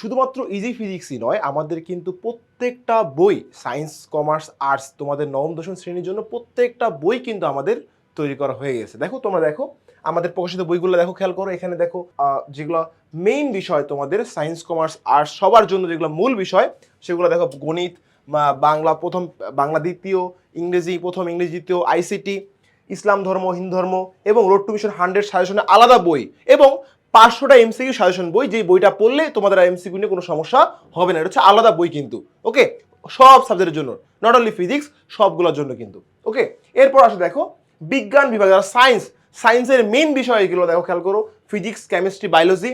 শুধুমাত্র ইজি ফিজিক্সই নয়, আমাদের কিন্তু প্রত্যেকটা বই সায়েন্স কমার্স আর্টস তোমাদের নবম, দশম শ্রেণির জন্য প্রত্যেকটা বই কিন্তু আমাদের তৈরি করা হয়ে গেছে। দেখো তোমরা দেখো, আমাদের প্রকাশিত বইগুলো দেখো, খেয়াল করো, এখানে দেখো যেগুলো মেইন বিষয় তোমাদের সায়েন্স কমার্স আর্টস সবার জন্য যেগুলো মূল বিষয়, সেগুলো দেখো, গণিত বাংলা প্রথম, বাংলা দ্বিতীয়, ইংরেজি প্রথম, ইংরেজি দ্বিতীয় আইসিটি ইসলাম ধর্ম, হিন্দু ধর্ম, এবং রোড টু মিশন হান্ড্রেড সাজেশনে আলাদা বই, এবং পাঁচশোটা এমসিকিউ সাজেশন বই, যেই বইটা পড়লে তোমাদের আর এমসিকিউ নিয়ে কোনো সমস্যা হবে না। এটা হচ্ছে আলাদা বই কিন্তু ওকে সব সাবজেক্টের জন্য নট অনলি ফিজিক্স সবগুলোর জন্য কিন্তু ওকে এরপর আসে দেখো, বিজ্ঞান বিভাগ, যারা সায়েন্স সায়েন্সের মেন বিষয় এগুলো দেখো, খেয়াল করো ফিজিক্স কেমিস্ট্রি বায়োলজি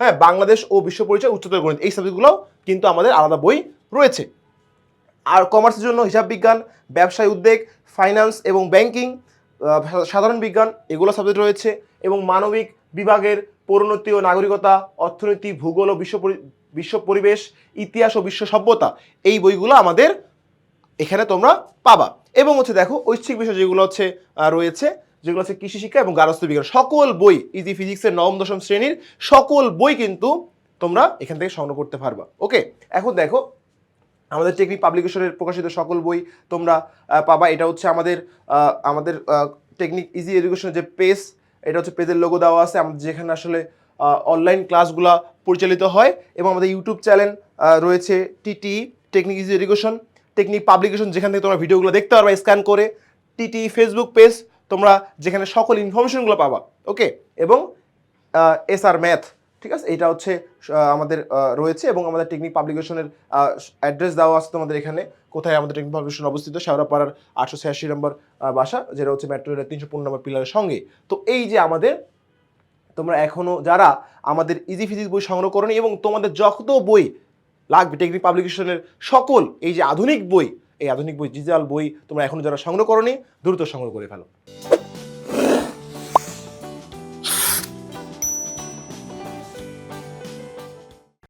হ্যাঁ বাংলাদেশ ও বিশ্ব পরিচয়, উচ্চতর গণিত, এই সাবজেক্টগুলো কিন্তু আমাদের আলাদা বই রয়েছে। আর কমার্সের জন্য হিসাব বিজ্ঞান, ব্যবসায় উদ্যোগ ফাইন্যান্স এবং ব্যাংকিং সাধারণ বিজ্ঞান, এগুলো সাবজেক্ট রয়েছে এবং মানবিক বিভাগের পরিণতি ও নাগরিকতা, অর্থনীতি, ভূগোল ও বিশ্ব বিশ্ব পরিবেশ, ইতিহাস ও বিশ্ব সভ্যতা, এই বইগুলো আমাদের এখানে তোমরা পাবা। এবং হচ্ছে দেখো, ঐচ্ছিক বিষয় যেগুলো হচ্ছে রয়েছে, যেগুলো হচ্ছে কৃষি শিক্ষা এবং গার্হস্থ্য বিজ্ঞান। সকল বই ইজি ফিজিক্সের নবম, দশম শ্রেণির সকল বই কিন্তু তোমরা এখান থেকে সংগ্রহ করতে পারবা। ওকে, এখন দেখো, আমাদের টেকনিক পাবলিকেশনের প্রকাশিত সকল বই তোমরা পাবা। এটা হচ্ছে আমাদের আমাদের টেকনিক ইজি এডুকেশনের যে পেজ এটা হচ্ছে পেজের লোগো দেওয়া আছে আমাদের যেখানে আসলে অনলাইন ক্লাসগুলো পরিচালিত হয় এবং আমাদের ইউটিউব চ্যানেল রয়েছে TT technique easy education technique publication যেখান থেকে তোমরা ভিডিওগুলো দেখতে পারবা স্ক্যান করে টিটি ফেসবুক পেজ তোমরা যেখানে সকল ইনফরমেশনগুলো পাবা ওকে এবং এস আর ম্যাথ ঠিক আছে? এটা হচ্ছে আমাদের রয়েছে এবং আমাদের টেকনিক পাবলিকেশনের অ্যাড্রেস দেওয়া আছে তোমাদের এখানে। কোথায় আমাদের টেকনিক পাবলিকেশন অবস্থিত? শেওড়াপাড়ার আটশো ছিয়াশি নম্বর বাসা, যেটা হচ্ছে মেট্রো রেলের তিনশো পনেরো নম্বর পিলারের সঙ্গে। তো এই যে আমাদের, তোমরা এখনও যারা আমাদের ইজি ফিজিক্স বই সংগ্রহ করনি এবং তোমাদের যত বই লাগবে টেকনিক পাবলিকেশনের সকল, এই যে আধুনিক বই, এই আধুনিক বই ডিজিটাল বই তোমরা এখনও যারা সংগ্রহ করনি, দ্রুত সংগ্রহ করে ফেলো।